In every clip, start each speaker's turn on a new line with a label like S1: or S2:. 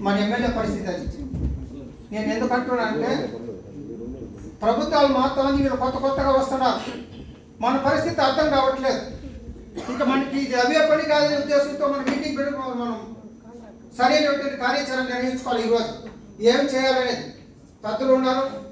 S1: మన ఎమ్మెల్యే పరిస్థితి అది. నేను ఎందుకు అంటే ప్రభుత్వాలు మాత్రం వీళ్ళు కొత్త కొత్తగా వస్తున్నారు. మన పరిస్థితి అర్థం కావట్లేదు. ఇంకా మనకి ఇది అవే పని కాదనే ఉద్దేశంతో మనం మీటింగ్ పెట్టుకోవాలి మనం. సరైనటువంటి కార్యాచరణ నిర్వహించుకోవాలి ఈరోజు. ఏం చేయాలనేది. పెద్దలు ఉన్నారు.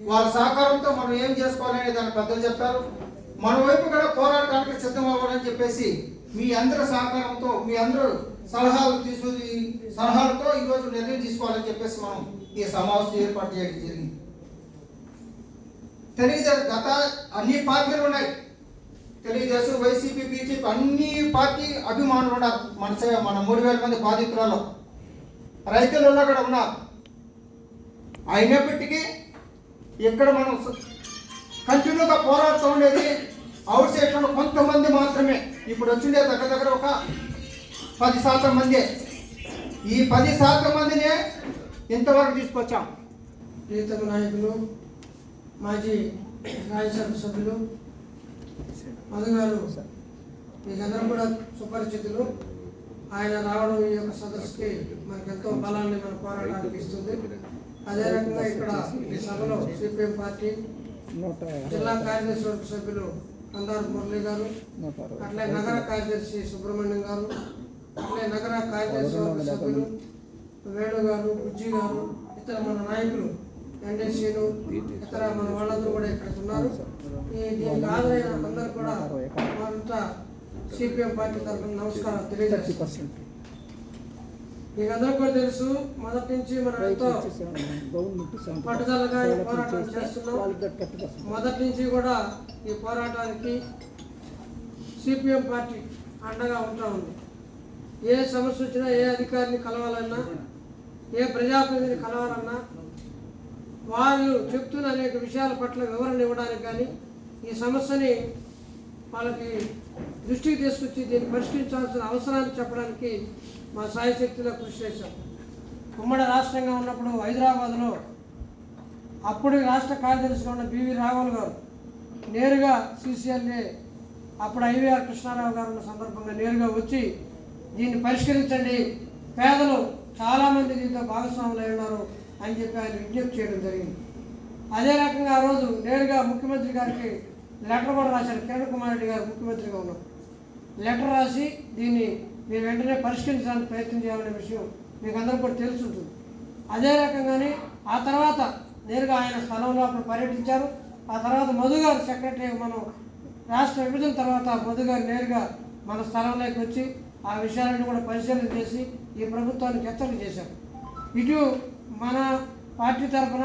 S1: వాళ్ళ సహకారంతో మనం ఏం చేసుకోవాలనే దాన్ని పెద్దలు చెప్పారు. మన వైపు కూడా పోరాటానికి సిద్ధం అవ్వాలని చెప్పేసి మీ అందరి సహకారంతో మీ అందరూ సలహాలు తీసుకుని సలహాలతో ఈరోజు నిర్ణయం తీసుకోవాలని చెప్పేసి మనం ఈ సమావేశం ఏర్పాటు చేయడం జరిగింది. తెలుగుదేశం గత అన్ని పార్టీలు ఉన్నాయి. తెలుగుదేశం వైసీపీ బీజేపీ అన్ని పార్టీ అభిమానులు ఉన్నారు. మన మన మూడు వేల మంది బాధితులలో. రైతులు కూడా ఉన్నారు. అయినప్పటికీ ఇక్కడ మనం కంటిన్యూగా పోరాడుతూ ఉండేది అవుట్ సైడ్లో కొంతమంది మాత్రమే. ఇప్పుడు వచ్చిండే దగ్గర దగ్గర ఒక పది శాతం మంది. ఈ పది శాతం మందినే ఇంతవరకు తీసుకొచ్చాం.
S2: ప్రీతమ నాయకులు మాజీ రాజ్యసభ సభ్యులు మధు గారు మీకందరం కూడా సుపరిచితులు. ఆయన రావడం ఈ యొక్క సదస్సుకి మనకు ఎంతో బలాన్ని మన పోరాటానికి ఇస్తుంది. అదే రకంగా ఇక్కడ ఈ సభలో సిపిఎం పార్టీ జిల్లా కార్యదర్శి వర్గ సభ్యులు కందారు మురళి గారు అట్లే నగర కార్యదర్శి సుబ్రహ్మణ్యం గారు అట్లే నగర కార్యదర్శి సభ్యులు వేణు గారు బుజ్జి గారు ఇతర మన నాయకులు ఎన్డీసీలు ఇతర మన వాళ్ళందరూ కూడా ఇక్కడ ఉన్నారు. ఈ దీనికి హాజరైన అందరూ కూడా మనంతా సిపిఎం పార్టీ తరఫున నమస్కారం తెలియజేస్తాం మీకు అందరూ కూడా తెలుసు మొదటి నుంచి మనం ఎంతో పట్టుదలగా ఈ పోరాటం చేస్తున్నాం. మొదటి నుంచి కూడా ఈ పోరాటానికి సిపిఎం పార్టీ అండగా ఉంటా ఉంది. ఏ సమస్య వచ్చినా ఏ అధికారిని కలవాలన్నా ఏ ప్రజాప్రతినిధిని కలవాలన్నా వాళ్ళు చెప్తున్న అనేక విషయాల పట్ల వివరణ ఇవ్వడానికి కానీ ఈ సమస్యని వాళ్ళకి దృష్టికి తీసుకొచ్చి దీన్ని పరిష్కరించాల్సిన అవసరాన్ని చెప్పడానికి మా సాయశక్తిలో కృషి చేశాం. ఉమ్మడి రాష్ట్రంగా ఉన్నప్పుడు హైదరాబాద్లో అప్పుడు రాష్ట్ర కార్యదర్శిగా ఉన్న బివి రాఘవల్ గారు నేరుగా సీసీఎల్ఏ అప్పుడు ఐవీఆర్ కృష్ణారావు గారు ఉన్న సందర్భంగా నేరుగా వచ్చి దీన్ని పరిష్కరించండి. పేదలు చాలామంది దీంతో భాగస్వాములు అయి ఉన్నారు అని చెప్పి ఆయన విజ్ఞప్తి చేయడం జరిగింది. అదే రకంగా ఆ రోజు నేరుగా ముఖ్యమంత్రి గారికి లెటర్ కూడా రాశారు. కిరణ్ కుమార్ రెడ్డి గారు ముఖ్యమంత్రిగా ఉన్నారు. లెటర్ రాసి దీన్ని మీరు వెంటనే పరిష్కరించడానికి ప్రయత్నం చేయాలనే విషయం మీకు అందరూ కూడా తెలుసుంటుంది అదే రకంగానే ఆ తర్వాత నేరుగా ఆయన స్థలంలో అప్పుడు పర్యటించారు. ఆ తర్వాత మధు గారు సెక్రటరీ మనం రాష్ట్ర విభజన తర్వాత మధు గారు నేరుగా మన స్థలంలోకి వచ్చి ఆ విషయాలను కూడా పరిశీలన చేసి ఈ ప్రభుత్వానికి హెచ్చరిక చేశారు. ఇటు మన పార్టీ తరఫున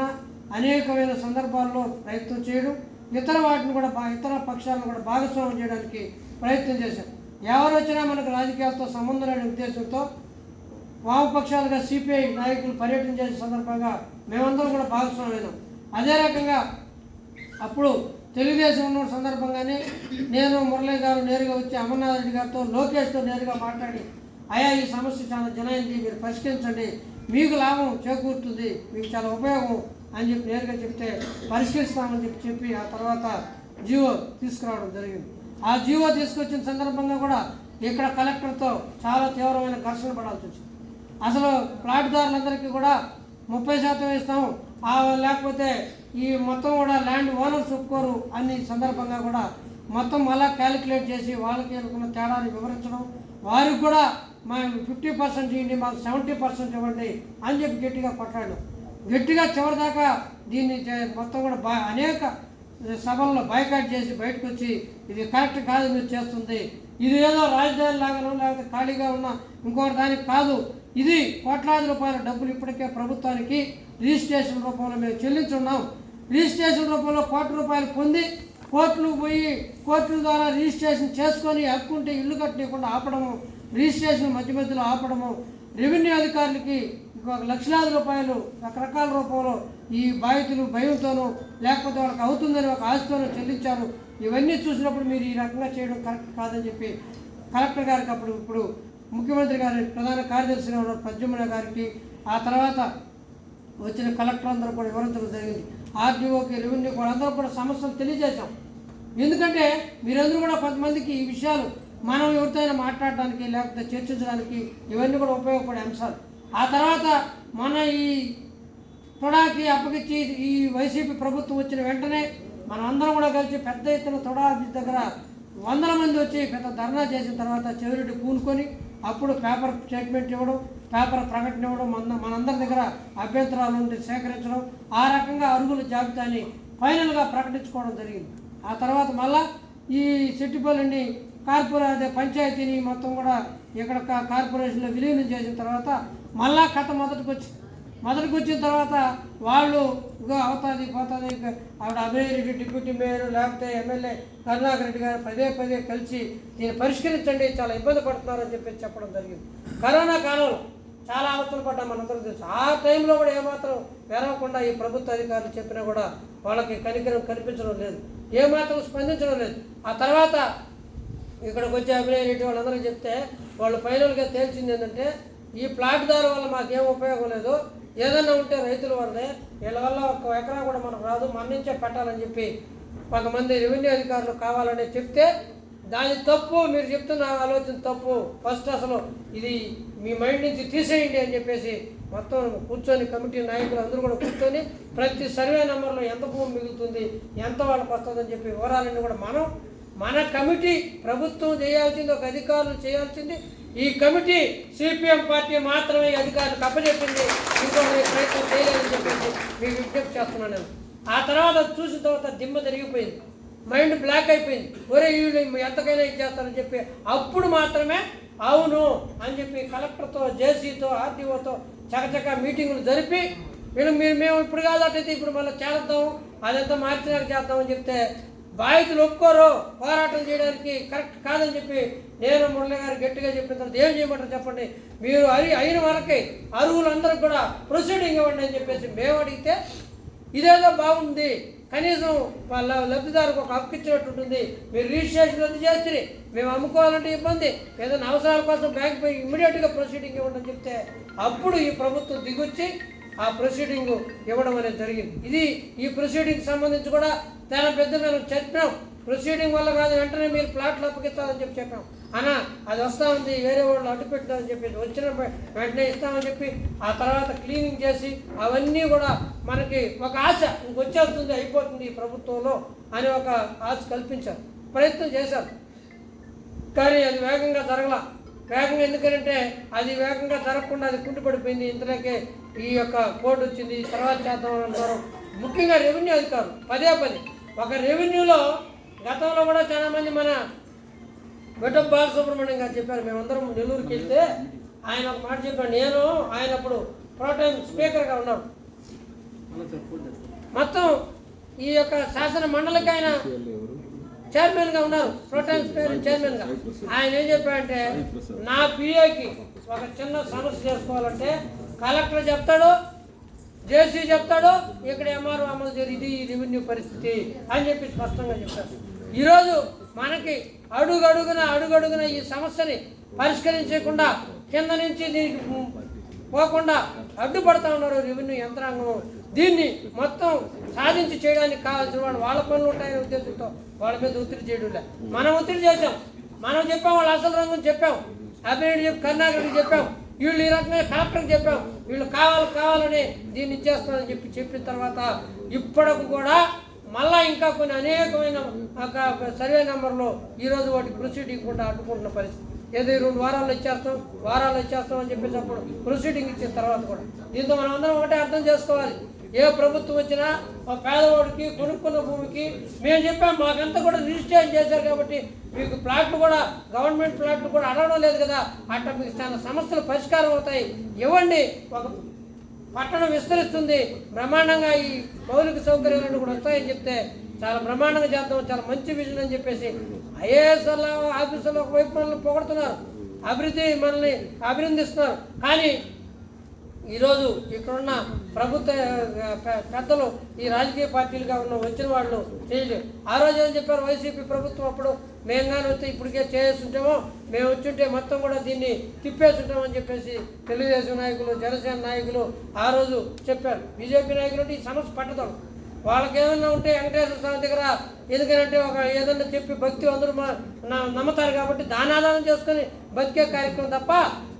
S2: అనేకమైన సందర్భాల్లో ప్రయత్నం చేయడం ఇతర వాటిని కూడా బా- ఇతర పక్షాలను కూడా భాగస్వామ్యం చేయడానికి ప్రయత్నం చేశాం ఎవరు వచ్చినా మనకు రాజకీయాలతో సంబంధం లేని ఉద్దేశంతో వామపక్షాలుగా సిపిఐ నాయకులు పర్యటన చేసే సందర్భంగా మేమందరం కూడా భాగస్వామ్యం అదే రకంగా అప్పుడు తెలుగుదేశం ఉన్న సందర్భంగానే నేను మురళీ గారు నేరుగా వచ్చి అమర్నాథ్ రెడ్డి గారితో లోకేష్తో నేరుగా మాట్లాడి అయా ఈ సమస్య చాలా జనైంది మీరు పరిష్కరించండి. మీకు లాభం చేకూరుతుంది మీకు చాలా ఉపయోగం అని చెప్పి నేరుగా చెప్తే పరిష్కరిస్తామని చెప్పి చెప్పి ఆ తర్వాత జీవో తీసుకురావడం జరిగింది. ఆ జీవో తీసుకొచ్చిన సందర్భంగా కూడా ఇక్కడ కలెక్టర్తో చాలా తీవ్రమైన ఘర్షణ పడాల్సి వచ్చింది. అసలు ప్లాట్దారులందరికీ కూడా ముప్పై శాతం ఇస్తాం లేకపోతే ఈ మొత్తం కూడా ల్యాండ్ ఓనర్స్ ఒప్పుకోరు అన్ని సందర్భంగా కూడా. మొత్తం అలా క్యాలిక్యులేట్ చేసి వాళ్ళకి అనుకున్న తేడాన్ని వివరించడం. వారికి కూడా మేము ఫిఫ్టీ పర్సెంట్ ఇవ్వండి మాకు సెవెంటీ పర్సెంట్ ఇవ్వండి అని చెప్పి గట్టిగా కొట్లాడు గట్టిగా చివరిదాకా దీన్ని చే- మొత్తం కూడా బా అనేక సభల్లో బైకాట్ చేసి బయటకు వచ్చి ఇది కరెక్ట్ కాదు మీరు చేస్తుంది. ఇది ఏదో రాజధాని లాగానో లేకపోతే ఖాళీగా ఉన్న ఇంకోటి దానికి కాదు. ఇది కోట్లాది రూపాయల డబ్బులు ఇప్పటికే ప్రభుత్వానికి రిజిస్ట్రేషన్ రూపంలో మేము చెల్లించున్నాం. రిజిస్ట్రేషన్ రూపంలో కోటి రూపాయలు పొంది కోర్టులు పోయి కోర్టుల ద్వారా రిజిస్ట్రేషన్ చేసుకొని హక్కుంటే ఇల్లు కట్టకుండా ఆపడము రిజిస్ట్రేషన్ మధ్య మధ్యలో ఆపడము. రెవెన్యూ అధికారులకి ఇంకొక లక్షలాది రూపాయలు రకరకాల రూపంలో ఈ బాధితులు భయంతోనూ లేకపోతే వాళ్ళకి అవుతుందని ఒక ఆశతోనూ చెల్లించారు. ఇవన్నీ చూసినప్పుడు మీరు ఈ రకంగా చేయడం కరెక్ట్ కాదని చెప్పి కలెక్టర్ గారికి అప్పుడు ఇప్పుడు ముఖ్యమంత్రి గారి ప్రధాన కార్యదర్శిగా ఉన్న ప్రద్యుమ్న గారికి ఆ తర్వాత వచ్చిన కలెక్టర్ అందరూ కూడా వివరించడం జరిగింది. ఆర్డీఓకి రెవెన్యూ అందరూ కూడా సమస్యలు తెలియజేశాం. ఎందుకంటే మీరందరూ కూడా కొంతమందికి ఈ విషయాలు మనం ఎవరితోనైనా మాట్లాడడానికి లేకపోతే చర్చించడానికి ఇవన్నీ కూడా ఉపయోగపడే అంశాలు. ఆ తర్వాత మన ఈ తొడాకి అప్పగించి ఈ వైసీపీ ప్రభుత్వం వచ్చిన వెంటనే మనం అందరం కూడా కలిసి పెద్ద ఎత్తున తొడా దగ్గర వందల మంది వచ్చి పెద్ద ధర్నా చేసిన తర్వాత చెవిరెడ్డి పూనుకొని అప్పుడు పేపర్ స్టేట్మెంట్ ఇవ్వడం పేపర్ ప్రకటన ఇవ్వడం మన మనందరి దగ్గర అభ్యంతరాలు ఉంటే సేకరించడం ఆ రకంగా అరుగుల జాబితాని ఫైనల్గా ప్రకటించుకోవడం జరిగింది. ఆ తర్వాత మళ్ళా ఈ సిట్టిపల్లిని కార్పొరే అదే పంచాయతీని మొత్తం కూడా ఇక్కడ కార్పొరేషన్లో విలీనం చేసిన తర్వాత మళ్ళా కథ మొదటికి వచ్చి మొదటికి వచ్చిన తర్వాత వాళ్ళు ఇగో అవుతుంది పోతుంది ఆవిడ అభయ రెడ్డి డిప్యూటీ మేయర్ లేకపోతే ఎమ్మెల్యే కరుణాకర్ రెడ్డి గారు పదే పదే కలిసి దీన్ని పరిష్కరించండి చాలా ఇబ్బంది పడుతున్నారని చెప్పి చెప్పడం జరిగింది. కరోనా కాలంలో చాలా అవస్థలు పడ్డాం మనందరం తెలుసు. ఆ టైంలో కూడా ఏమాత్రం పెరగకుండా ఈ ప్రభుత్వ అధికారులు చెప్పినా కూడా వాళ్ళకి కనికరం కనిపించడం లేదు. ఏమాత్రం స్పందించడం లేదు. ఆ తర్వాత ఇక్కడికి వచ్చే అభినయ రెడ్డి వాళ్ళందరూ చెప్తే వాళ్ళు ఫైనల్గా తేల్చింది ఏంటంటే ఈ ప్లాట్ దారి వల్ల మాకేం ఉపయోగం లేదు. ఏదన్నా ఉంటే రైతుల వల్లనే వీళ్ళ వల్ల ఒక ఎకరా కూడా మనకు రాదు. మన నుంచే పెట్టాలని చెప్పి కొంతమంది రెవెన్యూ అధికారులు కావాలని చెప్తే దాని తప్పు మీరు చెప్తున్న ఆలోచన తప్పు. ఫస్ట్ అసలు ఇది మీ మైండ్ నుంచి తీసేయండి అని చెప్పేసి మొత్తం కూర్చొని కమిటీ నాయకులు అందరూ కూడా కూర్చొని ప్రతి సర్వే నెంబర్లో ఎంత భూమి మిగులుతుంది ఎంత వాళ్ళకి వస్తుందని చెప్పి వివరాలన్నీ కూడా మనం మన కమిటీ ప్రభుత్వం చేయాల్సింది ఒక అధికారులు చేయాల్సింది. ఈ కమిటీ సిపిఎం పార్టీ మాత్రమే అధికారులు అధికారులకు అప్పచెప్పింది. ఇంకో ప్రయత్నం చేయాలని చెప్పేసి మీకు విజ్ఞప్తి చేస్తున్నాను నేను. ఆ తర్వాత చూసిన తర్వాత దిమ్మ జరిగిపోయింది మైండ్ బ్లాక్ అయిపోయింది. ఒరే వీళ్ళు ఎంతకైనా ఇచ్చేస్తారని చెప్పి అప్పుడు మాత్రమే అవును అని చెప్పి కలెక్టర్తో జేసీతో ఆర్టీఓతో చకచక మీటింగులు జరిపి వీళ్ళు మీరు మేము ఇప్పుడు కాదట్టయితే ఇప్పుడు మళ్ళీ చేద్దాం అదంతా మార్చినాక చేద్దామని చెప్తే బాధితులు ఒప్పుకోరు. పోరాటం చేయడానికి కరెక్ట్ కాదని చెప్పి నేను మురళి గారు గట్టిగా చెప్పిన తర్వాత ఏం చేయమంటారు చెప్పండి. మీరు అరి అయిన వరకే అరువులందరికి కూడా ప్రొసీడింగ్ ఇవ్వండి అని చెప్పేసి మేము అడిగితే ఇదేదో బాగుంది. కనీసం వాళ్ళ లబ్ధిదారుకు ఒక హక్కు ఇచ్చినట్టు ఉంటుంది. మీరు రిజిస్ట్రేషన్ రద్దు చేస్తే మేము అమ్ముకోవాలంటే ఇబ్బంది. ఏదైనా అవసరాల కోసం బ్యాంక్ పోయి ఇమ్మీడియట్గా ప్రొసీడింగ్ ఇవ్వండి చెప్తే అప్పుడు ఈ ప్రభుత్వం దిగొచ్చి ఆ ప్రొసీడింగ్ ఇవ్వడం అనేది జరిగింది. ఇది ఈ ప్రొసీడింగ్ సంబంధించి కూడా చాలా పెద్ద మేము చెప్పాం. ప్రొసీడింగ్ వల్ల కాదు వెంటనే మీరు ప్లాట్లు అప్పగిస్తారని చెప్పి చెప్పాం. అనా అది వస్తా ఉంది వేరే వాళ్ళు అడ్డు పెట్టారని చెప్పి వచ్చిన వెంటనే ఇస్తామని చెప్పి ఆ తర్వాత క్లీనింగ్ చేసి అవన్నీ కూడా మనకి ఒక ఆశ ఇంకొచ్చేస్తుంది అయిపోతుంది ఈ ప్రభుత్వంలో అని ఒక ఆశ కల్పించారు. ప్రయత్నం చేశారు. కానీ అది వేగంగా జరగల. వేగంగా ఎందుకంటే అది వేగంగా జరగకుండా అది కుంటుపడిపోయింది ఇంతలోకే ఈ యొక్క కోర్టు వచ్చింది తర్వాత చేద్దాం అంటారు. ముఖ్యంగా రెవెన్యూ అధికారులు పదే పదే. ఒక రెవెన్యూలో గతంలో కూడా చాలామంది మన బిడ్డ బాలసుబ్రహ్మణ్యం గారు చెప్పారు మేమందరం నెల్లూరుకి వెళ్తే ఆయన ఒక మాట చెప్పాను నేను ఆయన అప్పుడు ప్రోటైం స్పీకర్గా ఉన్నాం. మొత్తం ఈ యొక్క శాసన మండలికి ఆయన చైర్మన్గా ఉన్నారు ప్రోటైం స్పీకర్ చైర్మన్గా ఆయన ఏం చెప్పాడంటే నా పిఏకి ఒక చిన్న సమస్య చేసుకోవాలంటే కలెక్టర్ చెప్తాడు జేసీ చెప్తాడు ఇక్కడ ఎంఆర్ఓ అమలు జరిగింది ఈ రెవెన్యూ పరిస్థితి అని చెప్పి స్పష్టంగా చెప్పారు. ఈరోజు మనకి అడుగడుగున అడుగడుగున ఈ సమస్యని పరిష్కరించకుండా కింద నుంచి దీనికి పోకుండా అడ్డుపడతా ఉన్నారు రెవెన్యూ యంత్రాంగం. దీన్ని మొత్తం సాధించి చేయడానికి కావాల్సిన వాళ్ళు వాళ్ళ పనులు ఉంటాయనే ఉద్దేశంతో వాళ్ళ మీద ఒత్తిడి చేయడం లే మనం ఒత్తిడి చేసాం మనం చెప్పాం వాళ్ళ అసలు రంగు చెప్పాం. అభినయుడు చెప్పి కరుణాకర్కి చెప్పాం. వీళ్ళు ఈ రకంగా కలెక్టర్కి చెప్పాం. వీళ్ళు కావాలి కావాలని దీన్ని ఇచ్చేస్తామని చెప్పి చెప్పిన తర్వాత ఇప్పటికి కూడా మళ్ళా ఇంకా కొన్ని అనేకమైన ఒక సర్వే నెంబర్లో ఈరోజు వాటి ప్రొసీడింగ్ కూడా అడ్డుకుంటున్న పరిస్థితి. ఏదో రెండు వారాల్లో ఇచ్చేస్తాం వారాల్లో ఇచ్చేస్తాం అని చెప్పేసి అప్పుడు ప్రొసీడింగ్ ఇచ్చిన తర్వాత కూడా. దీంతో మనం అందరం ఒకటే అర్థం చేసుకోవాలి. ఏ ప్రభుత్వం వచ్చినా ఒక పేదవాడికి కొనుక్కున్న భూమికి మేము చెప్పాం మాకంతా కూడా రిజిస్ట్రేషన్ చేశారు కాబట్టి మీకు ప్లాట్లు కూడా గవర్నమెంట్ ప్లాట్లు కూడా అడగడం లేదు కదా. అట్లా మీకు చాలా సమస్యలు పరిష్కారం అవుతాయి. ఇవ్వండి ఒక పట్టణం విస్తరిస్తుంది. బ్రహ్మాండంగా ఈ మౌలిక సౌకర్యాలను కూడా వస్తాయని చెప్తే చాలా బ్రహ్మాండంగా చేద్దాం చాలా మంచి విజన్ అని చెప్పేసి ఐఏఎస్ ఆఫీసర్లు ఒకవైపు మనల్ని పొగడుతున్నారు. అభివృద్ధి మనల్ని అభినందిస్తున్నారు. కానీ ఈరోజు ఇక్కడున్న ప్రభుత్వ పె- పెద్దలు ఈ రాజకీయ పార్టీలుగా ఉన్న వచ్చిన వాళ్ళు చేయలేదు. ఆ రోజు ఏం చెప్పారు? వైసీపీ ప్రభుత్వం అప్పుడు మేము కానీ వస్తే ఇప్పటికే చేస్తుంటామో మేము వచ్చుంటే మొత్తం కూడా దీన్ని తిప్పేస్తుంటామని చెప్పేసి తెలుగుదేశం నాయకులు జనసేన నాయకులు ఆ రోజు చెప్పారు. బీజేపీ నాయకులు అంటే ఈ సమస్య పట్టదాం. వాళ్ళకి ఉంటే వెంకటేశ్వర స్వామి దగ్గర ఎందుకంటే ఒక ఏదన్నా చెప్పి భక్తి అందరూ మా- నా- నమ్ముతారు కాబట్టి దాని ఆధారం చేసుకొని బతికే కార్యక్రమం తప్ప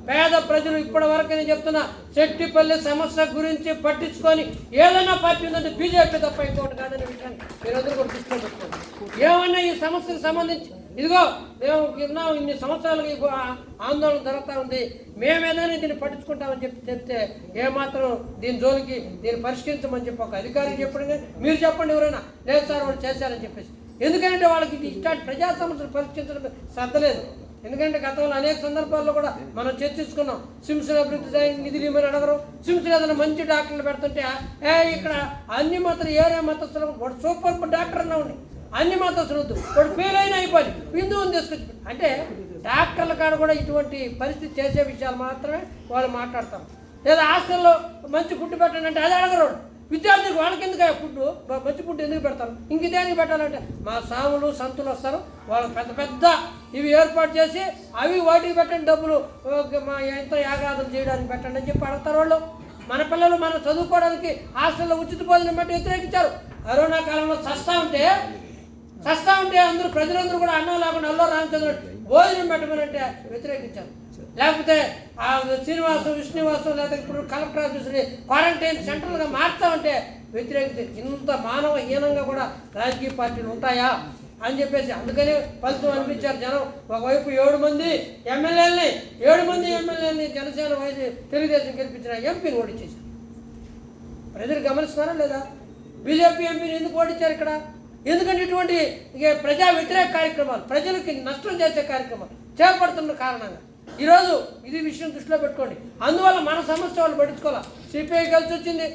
S2: పేద ప్రజలు ఇప్పటి వరకు నేను చెప్తున్నా చెట్టిపల్లి సమస్య గురించి పట్టించుకొని ఏదైనా పార్టీ ఉందంటే బీజేపీ తప్ప ఇంకోటి కాదని విషయాన్ని మీరందరూ కూడా దృష్టిలో పెట్టుకోండి. ఏమన్నా ఈ సమస్యకు సంబంధించి ఇదిగో మేము ఉన్నాం ఇన్ని సంవత్సరాలుగా ఆందోళన జరుగుతూ ఉంది. మేమేదైనా దీన్ని పట్టించుకుంటామని చెప్పి చెప్తే ఏమాత్రం దీని జోలికి దీన్ని పరిష్కరించమని చెప్పి ఒక అధికారికి చెప్పండి. కానీ మీరు చెప్పండి ఎవరైనా లేదు సార్ వాళ్ళు చేశారని చెప్పేసి. ఎందుకంటే వాళ్ళకి ఇది ఇష్టాన్ని ప్రజా సమస్యలు పరిష్కరించడం శ్రద్ధ లేదు. ఎందుకంటే గతంలో అనేక సందర్భాల్లో కూడా మనం చర్చించుకున్నాం. సిమ్స్ అభివృద్ధి నిధులు ఏమని అడగరు. సిమ్స్ ఏదైనా మంచి డాక్టర్లు పెడుతుంటే ఏ ఇక్కడ అన్ని మాత్రం ఏరే మతస్థులు వాడు సూపర్ డాక్టర్ అన్నా ఉండి అన్ని మతస్థులు వద్దు. వాడు ఫెయిల్ అయినా అయిపోయింది హిందువుని తీసుకొచ్చి అంటే డాక్టర్ల కాడ కూడా ఇటువంటి పరిస్థితి చేసే విషయాలు మాత్రమే వాళ్ళు మాట్లాడతారు. లేదా హాస్టల్లో మంచి గుడ్డు పెట్టండి అంటే అది అడగరు విద్యార్థులకు వాళ్ళకి ఎందుకు ఫుడ్ మంచి ఫుడ్ ఎందుకు పెడతారు? ఇంక దేనికి పెట్టాలంటే మా సాములు సంతులు వస్తారు. వాళ్ళు పెద్ద పెద్ద ఇవి ఏర్పాటు చేసి అవి వాటికి పెట్టండి డబ్బులు. ఓకే, మా ఎంత యాగాదం చేయడానికి పెట్టండి అని చెప్పి అడుగుతారు వాళ్ళు. మన పిల్లలు మనం చదువుకోవడానికి హాస్టల్లో ఉచిత భోజనం పెట్టి వ్యతిరేకించారు. కరోనా కాలంలో చస్తా ఉంటే చస్తా ఉంటే అందరూ ప్రజలందరూ కూడా అన్నం లేకుండా అల్లో రామచంద్రుడు భోజనం పెట్టమని అంటే వ్యతిరేకించారు. లేకపోతే ఆ శ్రీనివాసం విష్ణువాసం లేకపోతే ఇప్పుడు కలెక్టర్ ఆఫీసుని క్వారంటైన్ సెంటర్లుగా మార్చామంటే వ్యతిరేకత ఇంత మానవ హీనంగా కూడా రాజకీయ పార్టీలు ఉంటాయా అని చెప్పేసి అందుకనే ఫలితం అనిపించారు జనం. ఒకవైపు ఏడు మంది ఎమ్మెల్యేలని ఏడు మంది ఎమ్మెల్యేలని జనసేన వైద్య తెలుగుదేశం గెలిపించిన ఎంపీని ఓడించేశారు. ప్రజలు గమనిస్తున్నారా లేదా? బీజేపీ ఎంపీని ఎందుకు ఓడించారు ఇక్కడ? ఎందుకంటే ఇటువంటి ఇక ప్రజా వ్యతిరేక కార్యక్రమాలు ప్రజలకి నష్టం చేసే కార్యక్రమాలు చేపడుతున్న కారణంగా ఈరోజు ఇది విషయం దృష్టిలో పెట్టుకోండి. అందువల్ల మన సమస్య వాళ్ళు పట్టించుకోవాలి? సిపిఐ కలిసి వచ్చింది.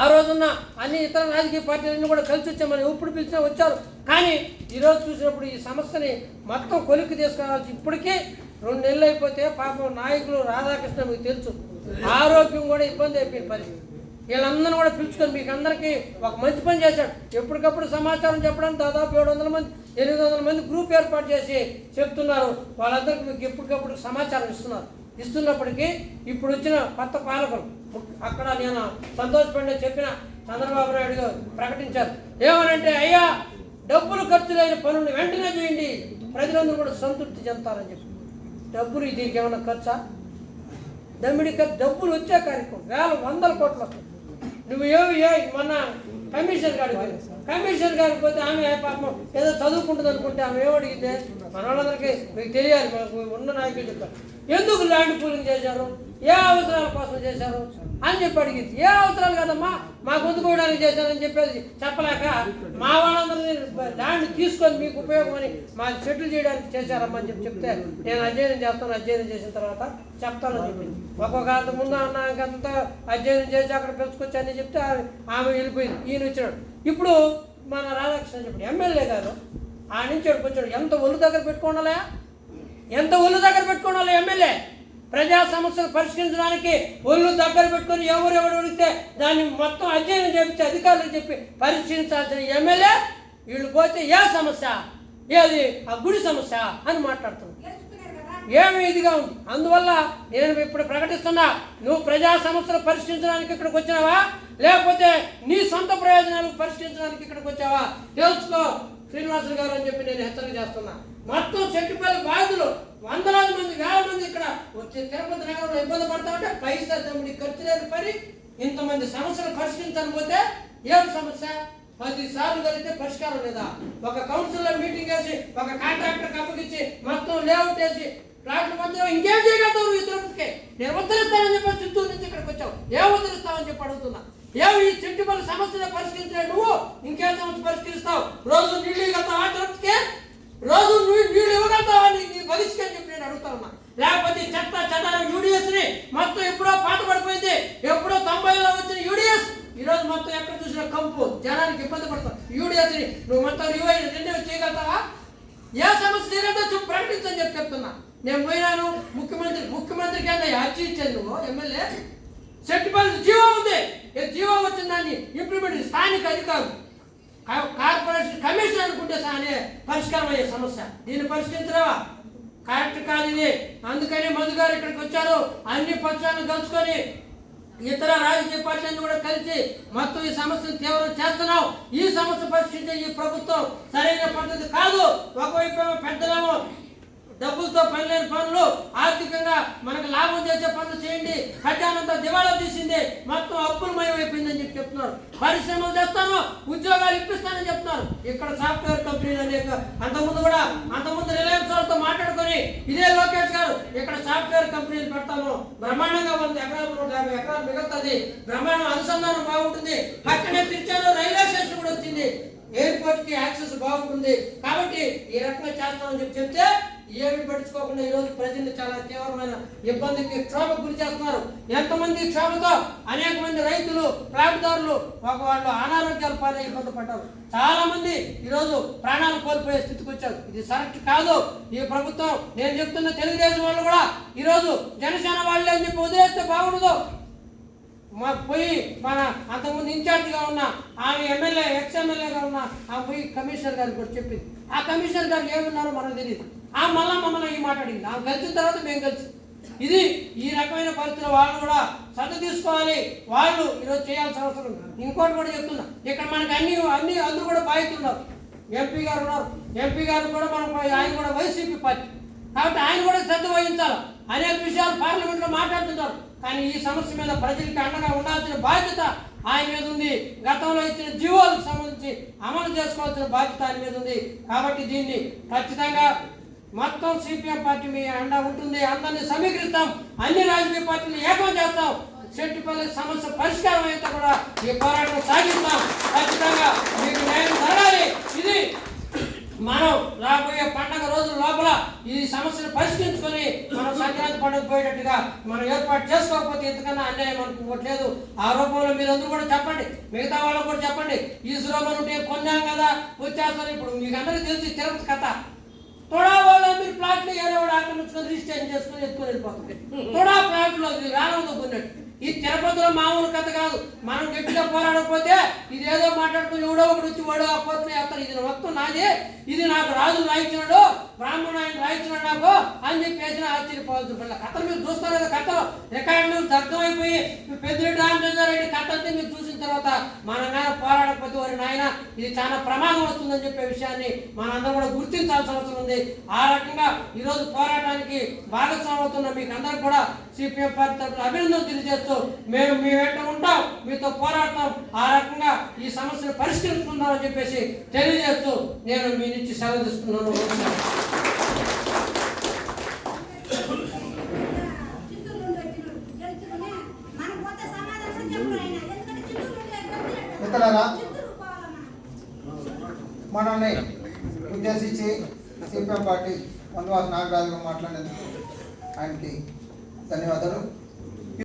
S2: ఆ రోజున్న అన్ని ఇతర రాజకీయ పార్టీలన్నీ కూడా కలిసి వచ్చామని ఇప్పుడు పిలిచినా వచ్చారు. కానీ ఈరోజు చూసినప్పుడు ఈ సమస్యని మొత్తం కొలిక్కి తీసుకురావాల్సి ఇప్పటికే రెండు నెలలు అయిపోతే పాపం నాయకులు రాధాకృష్ణ మీకు తెలుసు. ఆరోగ్యం కూడా ఇబ్బంది అయిపోయింది పరిస్థితి. వీళ్ళందరూ కూడా పిలుచుకొని మీకు అందరికీ ఒక మంచి పని చేశాడు. ఎప్పటికప్పుడు సమాచారం చెప్పడానికి దాదాపు ఏడు వందల మంది ఎనిమిది వందల మంది గ్రూప్ ఏర్పాటు చేసి చెప్తున్నారు. వాళ్ళందరికీ మీకు ఎప్పటికప్పుడు సమాచారం ఇస్తున్నారు ఇస్తున్నప్పటికీ ఇప్పుడు వచ్చిన కొత్త పాలకులు అక్కడ నేను సంతోషపడిన చెప్పిన చంద్రబాబు నాయుడు గారు ప్రకటించారు. ఏమనంటే అయ్యా డబ్బులు ఖర్చు లేని పనులు వెంటనే చేయండి. ప్రజలందరూ కూడా సంతృప్తి చెందుతారని చెప్పి. డబ్బులు దీనికి ఏమైనా ఖర్చా? దమ్మిడి డబ్బులు వచ్చే కార్యక్రమం వేల వందల కోట్లు నువ్వు ఏమి ఏ మొన్న కమిషన్ గారికి పోయి కమిషన్ గారికి పోతే ఆమె పాపం ఏదో చదువుకుంటుంది అనుకుంటే ఆమె ఏమడిగితే మన వాళ్ళందరికీ మీకు తెలియాలి మనకు ఉన్న నాయకులు చెప్తారు ఎందుకు ల్యాండ్ పూలింగ్ చేశారు ఏ అవసరాల కోసం చేశారు? అని చెప్పి అడిగింది. ఏ అవసరాలు కదమ్మా? మా గొంతుకోవడానికి చేశారని చెప్పేసి చెప్పలేక మా వాళ్ళందరినీ ల్యాండ్ తీసుకొని మీకు ఉపయోగమని మా సెటిల్ చేయడానికి చేశారమ్మా అని చెప్పి చెప్తే నేను అధ్యయనం చేస్తాను. అధ్యయనం చేసిన తర్వాత చెప్తానని చెప్పింది. ఒక్కొక్క అంత ముందు అన్న అధ్యయనం చేసి అక్కడ పిలుచుకొచ్చి అని చెప్తే ఆమె- వెళ్ళిపోయింది. ఈయన వచ్చినాడు. ఇప్పుడు మన రాధాకృష్ణ చెప్పాడు. ఎమ్మెల్యే గారు ఆ నుంచి వచ్చాడు. ఎంత ఒళ్ళు దగ్గర పెట్టుకోండాలా? ఎంత ఒళ్ళు దగ్గర పెట్టుకోవాలి ఎమ్మెల్యే? ప్రజా సమస్యలు పరిష్కరించడానికి ఒళ్ళు దగ్గర పెట్టుకొని ఎవరెవరు అడిగితే దాన్ని మొత్తం అధ్యయనం చేపించి అధికారులు చెప్పి పరిశీలించాల్సిన ఎమ్మెల్యే వీళ్ళు పోతే ఏ సమస్య? ఏది? ఆ గుడి సమస్య అని మాట్లాడుతున్నాం. ఏమి ఇదిగా ఉంది? అందువల్ల నేను ఇప్పుడు ప్రకటిస్తున్నా నువ్వు ప్రజా సమస్యలు పరిష్కరించడానికి ఇక్కడికి వచ్చినావా? లేకపోతే నీ సొంత ప్రయోజనాలు పరిష్కరించడానికి ఇక్కడికి వచ్చావా? తెలుసుకో శ్రీనివాసులు గారు అని చెప్పి నేను హెచ్చరిక చేస్తున్నా. మొత్తం చెట్టుపల్లి బాధితులు వందలాది మంది వేల మంది ఇక్కడ వచ్చే తిరుపతి నగరంలో ఇబ్బంది పడతా ఉంటే పైసా తమ్ముడి ఖర్చు లేని పని. ఇంతమంది సమస్యలు పరిష్కరించకపోతే ఏం సమస్య? పది సార్లు కలిగితే పరిష్కారం లేదా? ఒక కౌన్సిలర్ మీటింగ్ వేసి ఒక కాంట్రాక్టర్ అప్పగించి మొత్తం లేఅవుట్ వేసి ప్లాట్లు మొత్తం ఇంకేం చేయగలుగుతావు ఈ తిరుపతికి? నేను ఉత్తరిస్తానని చెప్పి చిత్తూరు నుంచి ఇక్కడికి వచ్చావు. ఏం ఉత్తరిస్తావని చెప్పి అడుగుతున్నా. ఏమి ఈ చెట్టుపల్లి సమస్యను పరిష్కరించలే నువ్వు ఇంకేం సమస్య పరిష్కరిస్తావు రోజు నీళ్ళు ఇవ్వగలుగుతావా తిరుపతికి రోజు నువ్వు నీళ్ళు ఇవ్వగలుగుతావా నీ నీ బలిష్కి అని చెప్పి నేను అడుగుతా ఉన్నా లేకపోతే ఈ చెత్త చెదారం యూడిఎస్ని మొత్తం ఎప్పుడో పాత పడిపోయింది ఎప్పుడో తొంభైలో వచ్చిన యూడిఎస్ ఈ రోజు మొత్తం ఎక్కడ చూసినా కంపు జనానికి ఇబ్బంది పడతాం యూడిఎస్ని నువ్వు మొత్తం రివై రెన్యూ చేయగలుగుతావా ఏ సమస్య తీరదో చెప్పు ప్రకటించని చెప్పి చెప్తున్నా నేను పోయినాను ముఖ్యమంత్రి ముఖ్యమంత్రికి ఏందా అర్జీ ఇచ్చేది నువ్వు ఎమ్మెల్యే సెట్టిపల్లి జీవో ఉంది ఈ జీవో వచ్చిన దాన్ని ఇంప్లిమెంట్ స్థానిక అధికారులు కా- కార్పొరేషన్ కమిషన్ పరిష్కారం అయ్యే సమస్య. దీన్ని పరిష్కరించరావా? కరెక్ట్ కాదు ఇది. అందుకని మధు గారు ఇక్కడికి వచ్చారు. అన్ని పక్షాలను కలుసుకొని ఇతర రాజకీయ పార్టీలను కూడా కలిసి మొత్తం ఈ సమస్యను తీవ్రం చేస్తున్నాం. ఈ సమస్య పరిష్కరించే ఈ ప్రభుత్వం సరైన పద్ధతి కాదు. ఒకవైపు పెద్దలేమో డబ్బులతో పని లేని పనులు ఆర్థికంగా మనకు లాభం చేసే పనులు చేయండి. ఖజానంతా దివాళా తీసింది. మొత్తం అప్పులమయం అయిపోయిందని చెప్పి చెప్తున్నారు. పరిశ్రమలు తెస్తాను ఉద్యోగాలు ఇప్పిస్తానని చెప్తున్నారు. ఇక్కడ సాఫ్ట్వేర్ కంపెనీలు అనేక. అంతకుముందు కూడా అంతకుముందు రిలయన్స్ వాళ్ళతో మాట్లాడుకొని ఇదే లోకేష్ గారు ఇక్కడ సాఫ్ట్వేర్ కంపెనీలు పెడతాము. బ్రహ్మాండంగా వంద ఎకరాలు నూట యాభై ఎకరాలు మిగులుతుంది. బ్రహ్మాండం అనుసంధానం బాగుంటుంది. పక్కనే తిరిచాను రైల్వే స్టేషన్ కూడా వచ్చింది. ఎయిర్పోర్ట్కి యాక్సెస్ బాగుంటుంది. కాబట్టి ఈ రకంగా చేస్తామని చెప్పి చెప్తే ఏమి పట్టించుకోకుండా ఈ రోజు చాలా తీవ్రమైన ఇబ్బందికి క్షోభకు గురి చేస్తున్నారు. ఎంతమంది క్షోభతో అనేక మంది రైతులు ప్లాట్దారులు ఒక వాళ్ళు అనారోగ్యాల పాలై ఇబ్బంది పడ్డారు. చాలా మంది ఈరోజు ప్రాణాలు కోల్పోయే స్థితికి వచ్చారు. ఇది సరెక్ట్ కాదు. ఈ ప్రభుత్వం నేను చెప్తున్న తెలుగుదేశం వాళ్ళు కూడా ఈరోజు జనసేన వాళ్ళే అని చెప్పి వదిలేస్తే బాగుండదు. మా పోయి మన అంతకుముందు ఇన్ఛార్జ్గా ఉన్న ఆమె ఎమ్మెల్యే ఎక్స్ ఎమ్మెల్యేగా ఉన్న ఆ పోయి కమిషనర్ గారు కూడా చెప్పింది. ఆ కమిషనర్ గారు ఏమున్నారో మనకు తెలియదు ఆ మళ్ళా మమ్మల్ని ఈ మాట్లాడింది ఆమె కలిసిన తర్వాత మేము కలిసి ఇది ఈ రకమైన పరిస్థితులు వాళ్ళు కూడా శ్రద్ధ తీసుకోవాలి. వాళ్ళు ఈరోజు చేయాల్సిన అవసరం ఇంకోటి కూడా చెప్తున్నా. ఇక్కడ మనకి అన్ని అన్ని అందరూ కూడా బాధితున్నారు ఎంపీ గారు ఉన్నారు. ఎంపీ గారు కూడా మనం ఆయన కూడా వైసీపీ పార్టీ. కాబట్టి ఆయన కూడా శ్రద్ధ వహించాలి. అనేక విషయాలు పార్లమెంట్లో మాట్లాడుతున్నారు కానీ ఈ సమస్య మీద ప్రజలకి అండగా ఉండాల్సిన బాధ్యత ఆయన మీద ఉంది. గతంలో ఇచ్చిన జీవోలకు సంబంధించి అమలు చేసుకోవాల్సిన బాధ్యత ఆయన మీద ఉంది. కాబట్టి దీన్ని ఖచ్చితంగా మొత్తం సిపిఎం పార్టీ మీ అండ ఉంటుంది. అందరినీ సమీకరిస్తాం. అన్ని రాజకీయ పార్టీలు ఏకం చేస్తాం. చెట్టుపల్లి సమస్య పరిష్కారం అయితే కూడా ఈ పోరాటం సాగిస్తాం. ఖచ్చితంగా మీకు న్యాయం జరగాలి. ఇది మనం రాబోయే పండగ రోజుల లోపల ఈ సమస్యను పరిష్కరించుకొని మనం సంక్రాంతి పండుగ పోయేటట్టుగా మనం ఏర్పాటు చేసుకోకపోతే ఇంతకన్నా అన్యాయం అనుకోవట్లేదు. ఆ రూపంలో మీరందరూ కూడా చెప్పండి. మిగతా వాళ్ళకు కూడా చెప్పండి. ఈ సులభం ఉంటే కొన్నాం కదా? వచ్చేస్తారు ఇప్పుడు మీకు అందరికీ తెలిసి తిరుపతి కథ. తోడా ప్లాట్లు ఏదో వాడు ఆక్రమించుకొని రిజిస్ట్రేషన్ చేసుకొని ఎత్తుకొని వెళ్ళిపోతుంది తొడా ప్లాట్లో రానంతో కొన్నట్టు ఈ తిరుపతిలో మామూలు కథ కాదు. మనం గట్టిగా పోరాడకపోతే ఇదేదో మాట్లాడుకుని ఎవడో ఒకడు వచ్చి వాడు ఆ పోతున్న వేస్తారు ఇది మొత్తం నాది. ఇది నాకు రాజు రాయించినాడు బ్రాహ్మణు ఆయన రాయించినాడు నాకు అని చెప్పి ఆశ్చర్యపోవచ్చు మళ్ళీ పిల్ల కథలు మీరు చూస్తారు కదా కథ రికార్డులు దగ్ధం అయిపోయి పెద్దిరెడ్డి రామచంద్రారెడ్డి కథ అంతా మీరు చూసిన తర్వాత మనం కానీ పోరాడకపోతే వారి నాయన ఇది చాలా ప్రమాదం వస్తుందని చెప్పే విషయాన్ని మనందరం కూడా గుర్తించాల్సిన అవసరం ఉంది. ఆ రకంగా ఈరోజు పోరాటానికి భాగస్వామ్యం అవుతున్న మీకు అందరూ కూడా సిపిఎం పార్టీ తరఫున అభినందనలు చేస్తూ మేము మీ వెంట ఉంటాం మీతో పోరాడతాం. ఆ రకంగా ఈ సమస్యను పరిష్కరించుకుందామని చెప్పేసి తెలియజేస్తూ నేను మీ నుంచి సెలవు తీసుకున్నాను.
S1: మిత్రులారా మనల్ని ఉద్దేశించి సిపిఎం పార్టీ వందవాస నాగరాజు మాట్లాడేందుకు ఆయనకి ధన్యవాదాలు.